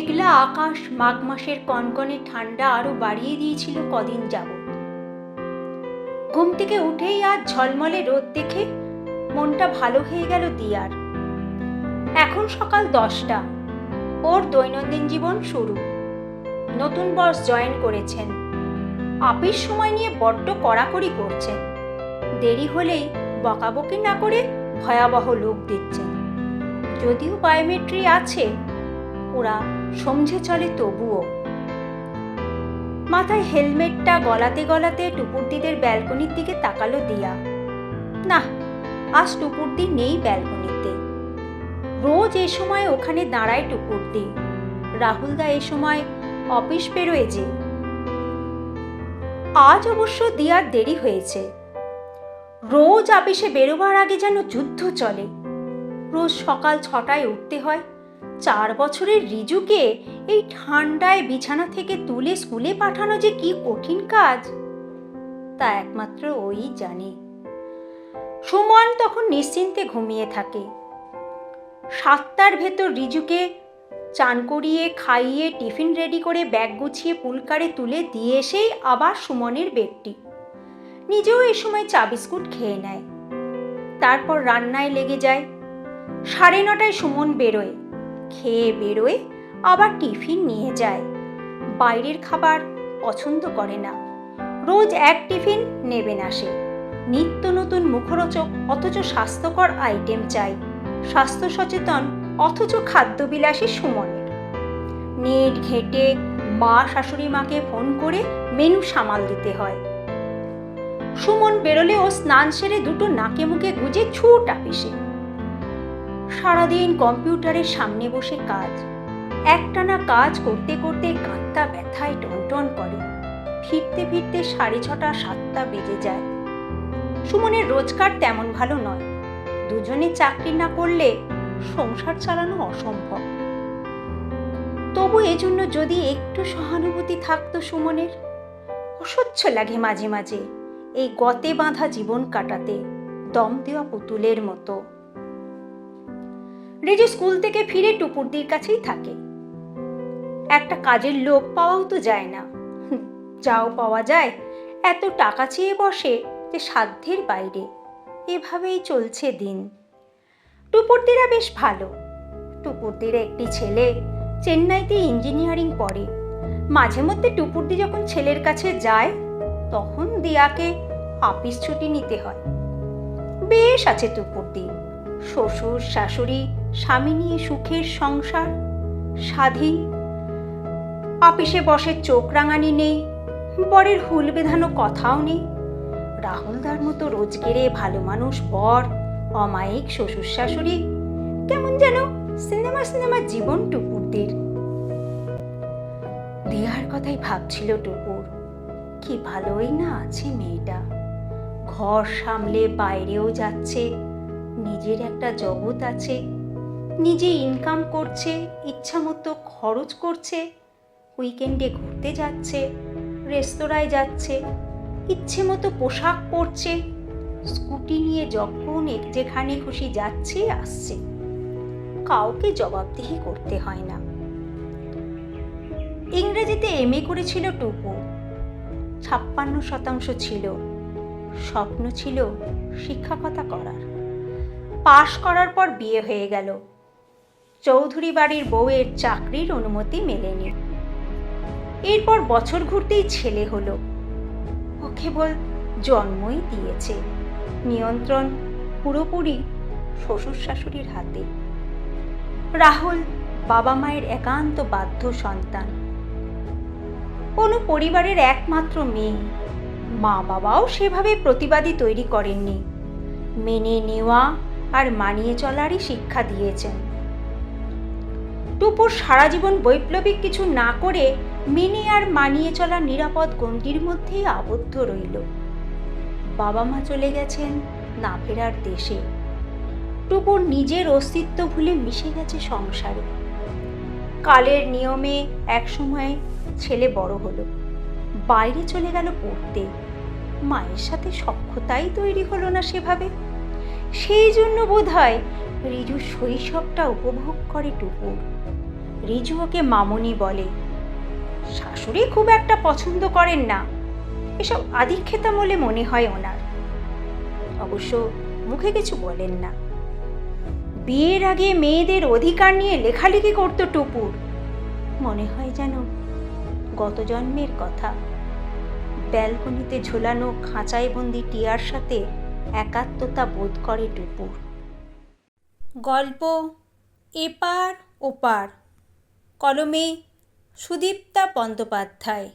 মেঘলা আকাশ মাঘ মাসের কনকনে ঠান্ডা আরও বাড়িয়ে দিয়েছিল কদিন যাবৎ। ঘুম থেকে উঠেই আজ ঝলমলে রোদ দেখে মনটা ভালো হয়ে গেল দিয়ার। এখন সকাল দশটা, ওর দৈনন্দিন জীবন শুরু। নতুন বস জয়েন করেছেন। আপিস সময় নিয়ে বড্ড কড়াকড়ি করছেন। দেরি হলেই বকাবকি না করে ভয়াবহ লোক দিচ্ছেন যদিও বায়োমেট্রি আছে ওরা সমঝে চলে তবুও। মাথায় হেলমেটটা গলাতে গলাতে টুপুরদিদের ব্যালকনির দিকে তাকালো দিয়া। না, আজ টুপুরদি নেই ব্যালকনিতে। রোজ এ সময় ওখানে দাঁড়ায় টুপুরদি। রাহুলদা এ সময় অফিস বেরোয় যে। আজ অবশ্য দিয়ার দেরি হয়েছে। রোজ আপিসে বেরোবার আগে যেন যুদ্ধ চলে। রোজ সকাল ছটায় উঠতে হয় চার বছরের রিজুকে এই ঠান্ডায় বিছানা থেকে তুলে স্কুলে পাঠানো যে কি কঠিন কাজ, তা একমাত্র ওই জানে। সুমন তখন নিশ্চিন্তে ঘুমিয়ে থাকে। সাতটার ভেতর রিজুকে চান করিয়ে, খাইয়ে, টিফিন রেডি করে ব্যাগ গুছিয়ে পুলকারে তুলে দিয়ে এসেই আবার সুমনের বেডটি। নিজেও এ সময় চা বিস্কুট খেয়ে নেয়। তারপর রান্নায় লেগে যায়। সাড়ে নটায় সুমন বেরোয়। খেয়ে বেরোয়, আবার টিফিন নিয়ে যায়। বাইরের খাবার পছন্দ করে না। রোজ এক টিফিন নেবে না সে। নিত্য নতুন মুখরোচক, অথচ স্বাস্থ্যকর আইটেম চাই। স্বাস্থ্য সচেতন, অথচ খাদ্যবিলাসী সুমনের। নেট ঘেঁটে মা শাশুড়ি মাকে ফোন করে মেনু সামাল দিতে হয়। সুমন বেরোলেও স্নান সেরে দুটো নাকে মুখে গুজে ছুট আপিসে। সারাদিন কম্পিউটারের সামনে বসে কাজ। একটানা কাজ করতে করতে কাঁত্তা ব্যথায় টনটন করে। ফিরতে ফিরতে সাড়ে ছটা, সাতটা বেজে যায়। সুমনের রোজগার তেমন ভালো নয়। দুজনে চাকরি না করলে সংসার চালানো অসম্ভব। তবু এজন্য যদি একটু সহানুভূতি থাকতো সুমনের, অসহ্য লাগে মাঝে মাঝে এই গতে বাঁধা জীবন কাটাতে, দম দেওয়া পুতুলের মতো। রেজু স্কুল থেকে ফিরে টুপুরদির কাছেই থাকে। একটা কাজের লোক পাওয়াও তো যায় না। যাও পাওয়া যায়, এত টাকা চেয়ে বসে যে সাধ্যের বাইরে। এভাবেই চলছে দিন। টুপুরদিরা বেশ ভালো। টুপুরদির একটি ছেলে চেন্নাইতে ইঞ্জিনিয়ারিং পড়ে। মাঝে মধ্যে টুপুরদি যখন ছেলের কাছে যায়, তখন দিয়াকে আপিস ছুটি নিতে হয়। বেশ আছে টুপুরদি। শ্বশুর, শাশুড়ি স্বামী নিয়ে সুখের সংসার স্বাধীন আপিসে বসে চোখ রাঙানি নেই, বরের হুল বেঁধানো কথাও নেই। রাহুলদার মতো রোজগেরে ভালো মানুষ বর, অমায়িক শ্বশুর শাশুড়ি কেমন যেন সিনেমা সিনেমা জীবন টুকুরদের দিয়ার কথাই ভাবছিল টুকুর কি ভালোই না আছে মেয়েটা। ঘর সামলে বাইরেও যাচ্ছে, নিজের একটা জগৎ আছে। নিজে ইনকাম করছে ইচ্ছা মতো খরচ করছে উইকেন্ডে ঘুরতে যাচ্ছে রেস্তোরাঁয় যাচ্ছে ইচ্ছে মতো পোশাক পরছে স্কুটি নিয়ে যখন যেখানে খুশি যাচ্ছে, আসছে। কাউকে জবাবদিহি করতে হয় না। ইংরেজিতে এম করেছিল টুপু। ছাপ্পান্ন শতাংশ ছিল। স্বপ্ন ছিল শিক্ষকতা করার। পাশ করার পর বিয়ে হয়ে গেল। চৌধুরী বাড়ির বউয়ের চাকরির অনুমতি মেলেনি। এরপর বছর ঘুরতেই ছেলে হলো। ও কেবল জন্মই দিয়েছে। নিয়ন্ত্রণ পুরোপুরি শ্বশুর শাশুড়ির হাতে। রাহুল বাবা মায়ের একান্ত বাধ্য সন্তান। কোনো পরিবারের একমাত্র মেয়ে। মা বাবাও সেভাবে প্রতিবাদী তৈরি করেননি। মেনে নেওয়া আর মানিয়ে চলারই শিক্ষা দিয়েছেন। টুপুর সারা জীবন বৈপ্লবিক কিছু না করে মেনে আর মানিয়ে চলার নিরাপদ গণ্ডির মধ্যেই আবদ্ধ রইল। বাবা মা চলে গেছেন না ফেরার দেশে। টুপুর নিজের অস্তিত্ব ভুলে মিশে গেছে সংসারে। কালের নিয়মে একসময় ছেলে বড় হলো। বাইরে চলে গেল পড়তে। মায়ের সাথে সক্ষতাই তৈরি হলো না সেভাবে। সেই জন্য বোধ হয় রিজু শৈশবটা উপভোগ করে টুকুর। রিজু ওকে মামনি বলে, শাশুড়ি খুব একটা পছন্দ করেন না। এসব আদিক্ষেতা বলে মনে হয় ওনার। অবশ্য মুখে কিছু বলেন না। বিয়ের আগে মেয়েদের অধিকার নিয়ে লেখালেখি করতো টুপুর। মনে হয় যেন গত জন্মের কথা। ব্যালকনিতে ঝোলানো খাঁচায় বন্দি টিয়ার সাথে একাত্মতা বোধ করে টুপুর। গল্প এপার ওপার। কলমে সুদীপ্তা বন্দ্যোপাধ্যায়।